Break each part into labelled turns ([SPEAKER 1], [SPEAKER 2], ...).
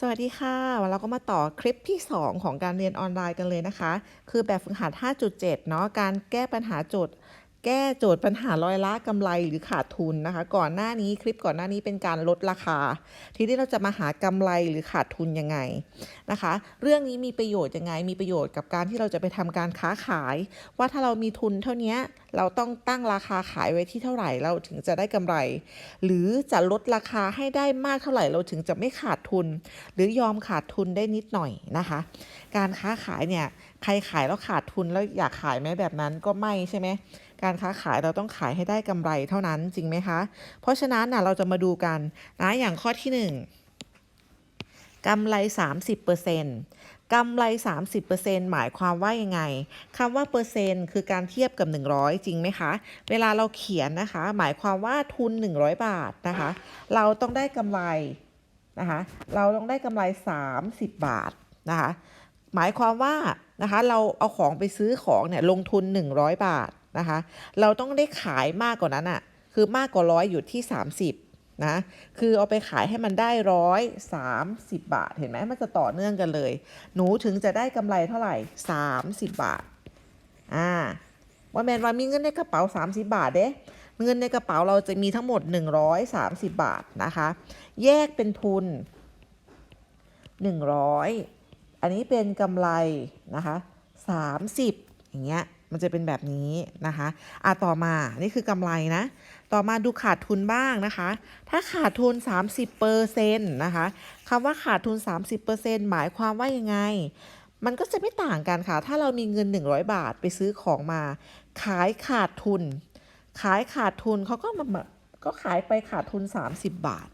[SPEAKER 1] สวัสดีค่ะวันเราก็มาต่อคลิปที่ 2 ของการเรียนออนไลน์กันเลยนะคะ คือแบบฝึกหัด 5.7 เนาะการแก้ปัญหาโจทย์ แก้โจทย์ปัญหาร้อยละกำไรหรือขาดทุนนะคะ ก่อนหน้านี้คลิปก่อนหน้านี้เป็นการลดราคา ทีนี้เราจะมาหากำไรหรือขาดทุนยังไงนะคะ เรื่องนี้มีประโยชน์ยังไง มีประโยชน์กับการที่เราจะไปทำการค้าขาย ว่าถ้าเรามีทุนเท่านี้เราต้องตั้งราคาขายไว้ที่เท่าไหร่เราถึงจะได้กำไร หรือจะลดราคาให้ได้มากเท่าไหร่เราถึงจะไม่ขาดทุน หรือยอมขาดทุนได้นิดหน่อยนะคะ การค้าขายเนี่ยใครขายแล้วขาดทุนแล้วอยากขายไหมแบบนั้นก็ไม่ใช่ไหมการค้าขายเราต้องขายให้ได้กำไรเท่านั้นจริงไหมคะ เพราะฉะนั้นนะเราจะมาดูกันนะอย่างข้อที่หนึ่งกำไร 30%กำไร 30%หมายความว่ายังไงคำว่าเปอร์เซ็นต์คือการเทียบกับ 100 จริงไหมคะ เวลาเราเขียนนะคะ หมายความว่าทุน 100 บาทนะคะ เราต้องได้กำไรนะคะเราต้องได้กำไร 30 บาทนะคะหมายความว่านะคะเราเอาของไปซื้อของเนี่ยลงทุน 100 บาท นะคะ เราต้องได้ขายมากกว่านั้นอะ่ะ คือมากกว่าร้อยอยู่ที่ 30นะ คือเอาไปขายให้มันได้ร้อยสามสิบบาท เห็นไหมมันจะต่อเนื่องกันเลย หนูถึงจะได้กำไรเท่าไหร่30บาท อ่าว่าแมนว่ามีเงินในกระเป๋า 30 บาทเด้เงินในกระเป๋าเราจะมีทั้งหมด 130 บาทนะคะ แยกเป็นทุน 100 อันนี้เป็นกำไรนะคะ30 อย่างเงี้ย มันจะเป็นแบบนี้นะคะอะต่อมา นี่คือกำไรนะ ต่อมาดูขาดทุนบ้างนะคะ ถ้าขาดทุน 30เปอร์เซ็นต์นะคะคำว่าขาดทุน 30เปอร์เซ็นต์หมายความว่ายังไง มันก็จะไม่ต่างกันค่ะ ถ้าเรามีเงิน 100 บาทไปซื้อของมา ขายขาดทุน ขายขาดทุนเขาก็มาก็ขายไปขาดทุน 30 บาท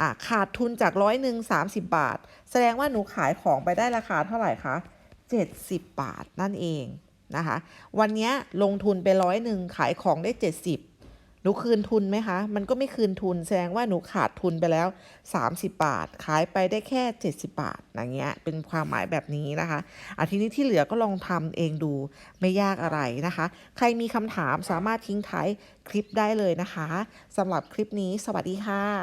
[SPEAKER 1] อะขาดทุนจากร้อยหนึ่งสามสิบบาท แสดงว่าหนูขายของไปได้ราคาเท่าไหร่คะ70บาทนั่นเอง นะคะ วันนี้ลงทุนไปร้อยหนึ่งขายของได้ 70หนูคืนทุนไหมคะ มันก็ไม่คืนทุนแสดงว่าหนูขาดทุนไปแล้ว 30 บาท ขายไปได้แค่ 70 บาทอย่างเงี้ยเป็นความหมายแบบนี้นะคะอาทีนี้ที่เหลือก็ลองทำเองดูไม่ยากอะไรนะคะ ใครมีคำถามสามารถทิ้งท้ายคลิปได้เลยนะคะสำหรับคลิปนี้สวัสดีค่ะ